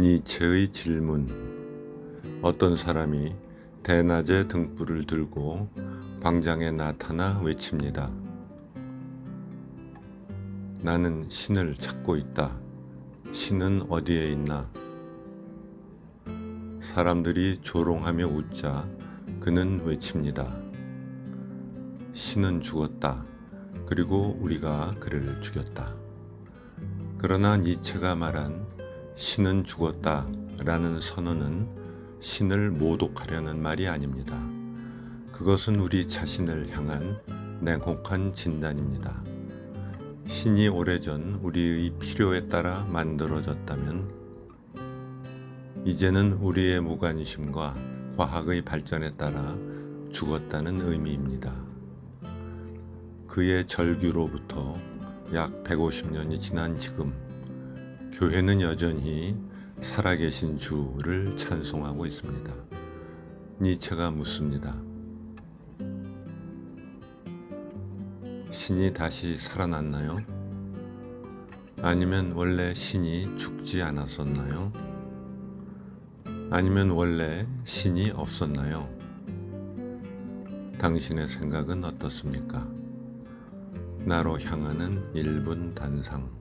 니체의 질문 어떤 사람이 대낮에 등불을 들고 광장에 나타나 외칩니다. 나는 신을 찾고 있다. 신은 어디에 있나? 사람들이 조롱하며 웃자 그는 외칩니다. 신은 죽었다. 그리고 우리가 그를 죽였다. 그러나 니체가 말한 신은 죽었다 라는 선언은 신을 모독하려는 말이 아닙니다. 그것은 우리 자신을 향한 냉혹한 진단입니다. 신이 오래전 우리의 필요에 따라 만들어졌다면 이제는 우리의 무관심과 과학의 발전에 따라 죽었다는 의미입니다. 그의 절규로부터 약 150년이 지난 지금 교회는 여전히 살아계신 주를 찬송하고 있습니다. 니체가 묻습니다. 신이 다시 살아났나요? 아니면 원래 신이 죽지 않았었나요? 아니면 원래 신이 없었나요? 당신의 생각은 어떻습니까? 나로 향하는 1분 단상